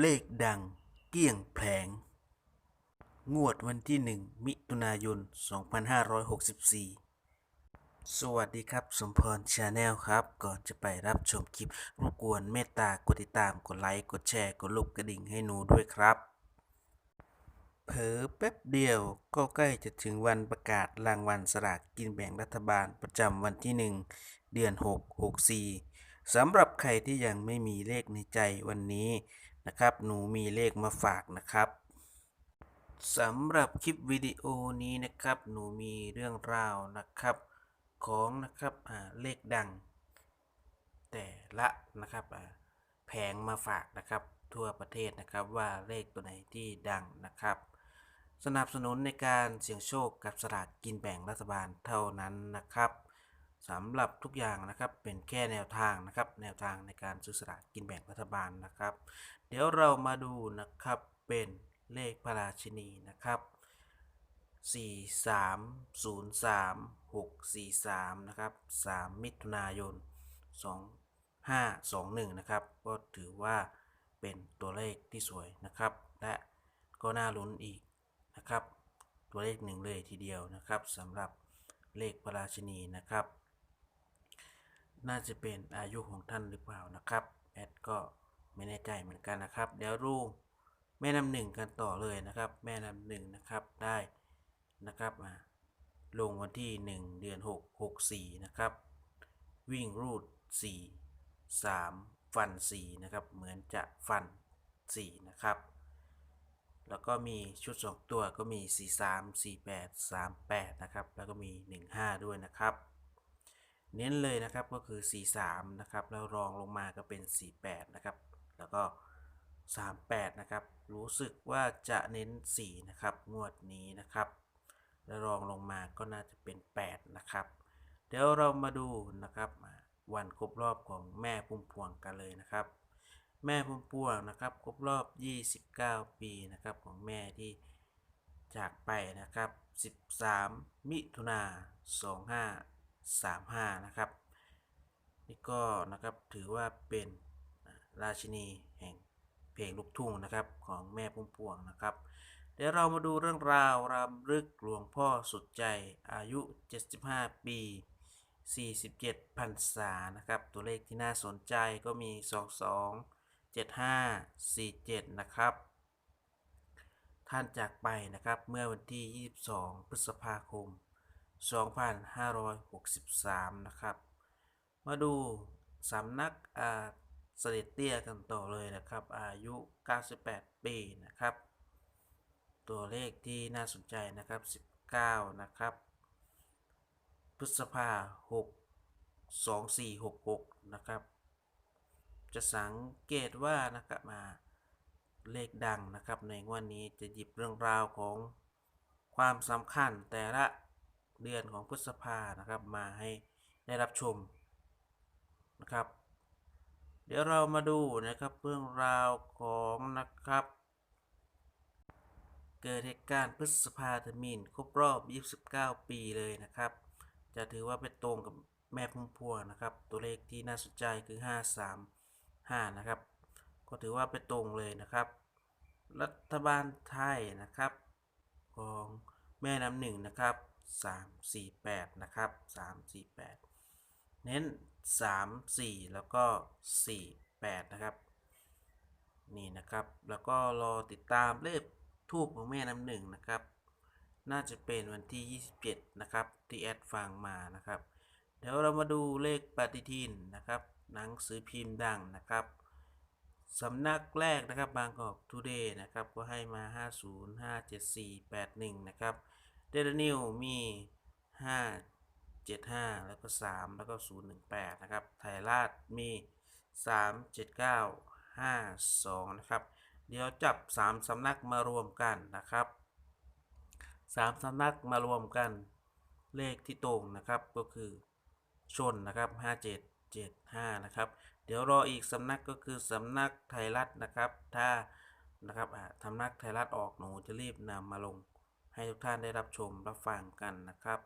เลขดังเกี้ยงแผง งวดวันที่ 1 มิถุนายน 2564 สวัสดีครับ สมพรชาแนลครับ ก่อนจะไปรับชมคลิปรบกวนเมตตากดติดตาม กดไลค์ กดแชร์ กดลูกกระดิ่งให้หนูด้วยครับ เผลอแป๊บเดียวก็ใกล้จะถึงวันประกาศรางวัลสลากกินแบ่งรัฐบาลประจำวันที่ 1 เดือน 6 64สำหรับใครที่ยังไม่มีเลขในใจวันนี้ นะครับ หนูมีเลขมาฝากนะครับสำหรับคลิปวิดีโอนี้นะครับ หนูมีเรื่องราวนะครับ ของนะครับเลขดัง แต่ละนะครับแผงมาฝากนะครับ ทั่วประเทศนะครับว่าเลขตัวไหนที่ดังนะครับ สนับสนุนในการเสี่ยงโชคกับสลากกินแบ่งรัฐบาลเท่านั้นนะครับ สำหรับทุกอย่างนะครับเป็นแค่แนวทางนะครับ แนวทางในการซื้อสลากกินแบ่งรัฐบาลนะครับ เดี๋ยวเรามาดูนะครับเป็นเลขพระราชินีนะครับ 4 3 0 3 6 4 3 นะครับ 3 มิถุนายน 2 5 2 1 นะครับ ก็ถือว่าเป็นตัวเลขที่สวยนะครับ และก็น่าลุ้นอีกนะครับ ตัวเลขหนึ่งเลยทีเดียวนะครับสำหรับเลขพระราชินีนะครับ น่าจะเป็นอายุของท่านหรือเปล่านะครับแอดก็ไม่แน่ใจเหมือนกันนะครับ เดี๋ยวดูแม่น้ำหนึ่งกันต่อเลยนะครับ แม่น้ำหนึ่งนะครับได้นะครับมาลงวันที่ 1 เดือน 6 64 นะครับ วิ่งรูด 4 3 ฟัน 4 นะครับ เหมือนจะฟัน 4 นะครับ แล้วก็มีชุด 2 ตัวก็มี 4 3 4 8 3 8 นะครับ แล้วก็มี 1 5 ด้วยนะครับ เน้นเลยนะครับก็คือ 43 นะครับ แล้วรองลงมาก็เป็น 48 นะครับ แล้วก็ 38 นะครับ รู้สึกว่าจะเน้น 4 นะครับ งวดนี้นะครับ แล้วรองลงมาก็น่าจะเป็น 8 นะครับ เดี๋ยวเรามาดูนะครับวันครบรอบของแม่พุ่มพวงกันเลยนะครับ แม่พุ่มพวงนะครับ ครบรอบ 29 ปีนะครับของแม่ที่จากไปนะครับ 13 มิถุนา 35 นะครับ นี่ก็นะครับถือว่าเป็นราชินีแห่งเพลงลูกทุ่งนะครับของแม่พุ่มพวงนะครับ เดี๋ยวเรามาดูเรื่องราวรำลึกหลวงพ่อสุดใจอายุ 75 ปี 47พรรษานะครับ ตัวเลขที่น่าสนใจก็มี 22 75 47 นะครับ ท่านจากไปนะครับเมื่อวันที่ 22 พฤษภาคม 2563 นะครับ มาดูสำนักอาเสด็จเตี้ยกันต่อเลยนะครับ อายุ 98 ปีนะครับ ตัวเลขที่น่าสนใจนะครับ 19 นะครับ พฤษภา 6 2466 นะครับ จะสังเกตว่านะครับมาเลขดังนะครับในงวดนนี้จะหยิบเรื่องราวของความสำคัญแต่ละ เดือนของพฤษภานะครับ มาให้ได้รับชมนะครับ เดี๋ยวเรามาดูนะครับเรื่องราวของนะครับ เกิดเหตุการณ์พฤษภาธมินครบรอบ 29 ปีเลยนะครับ จะถือว่าเป็นตรงกับแม่พุ่มพวงนะครับ ตัวเลขที่น่าสนใจคือ 535 นะครับ ก็ถือว่าเป็นตรงเลยนะครับ รัฐบาลไทยนะครับของแม่น้ำหนึ่งนะครับ 348 นะครับ 348 เน้น 3 4 แล้วก็ 48 นะครับ นี่นะครับ แล้วก็รอติดตามเลขทูบของแม่น้ำหนึ่งนะครับ น่าจะเป็นวันที่ 27 นะครับ ที่แอดฟังมานะครับ เดี๋ยวเรามาดูเลขปฏิทินนะครับ หนังสือพิมพ์ดังนะครับสำนักแรกนะครับบางกอกทูเดย์นะครับ ก็ให้มา 50 574 81 นะครับ เดลนิวมี 5 75 แล้วก็ 3 แล้วก็ 018 นะครับ ไทยราชมี 3 79 52 นะครับ เดี๋ยวจับ 3สำนักมารวมกันนะครับ 3สำนักมารวมกัน เลขที่ตรงนะครับก็คือชนนะครับ 5775 นะครับ เดี๋ยวรออีกสำนักก็คือสำนักไทยรัฐนะครับ ถ้านะครับอ่าสำนักไทยรัฐออกหนูจะรีบนำมาลง ให้ทุกท่านได้รับชมรับฟังกันนะครับ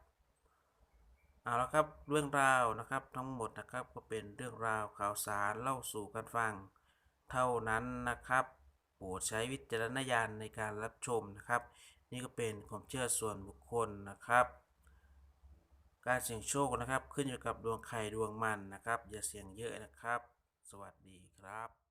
เอาละครับเรื่องราวนะครับทั้งหมดนะครับก็เป็นเรื่องราวข่าวสารเล่าสู่กันฟัง เท่านั้นนะครับโปรดใช้วิจารณญาณในการรับชมนะครับ นี่ก็เป็นความเชื่อส่วนบุคคลนะครับ การเสี่ยงโชคนะครับ ขึ้นอยู่กับดวงใครดวงมันนะครับ อย่าเสี่ยงเยอะนะครับ สวัสดีครับ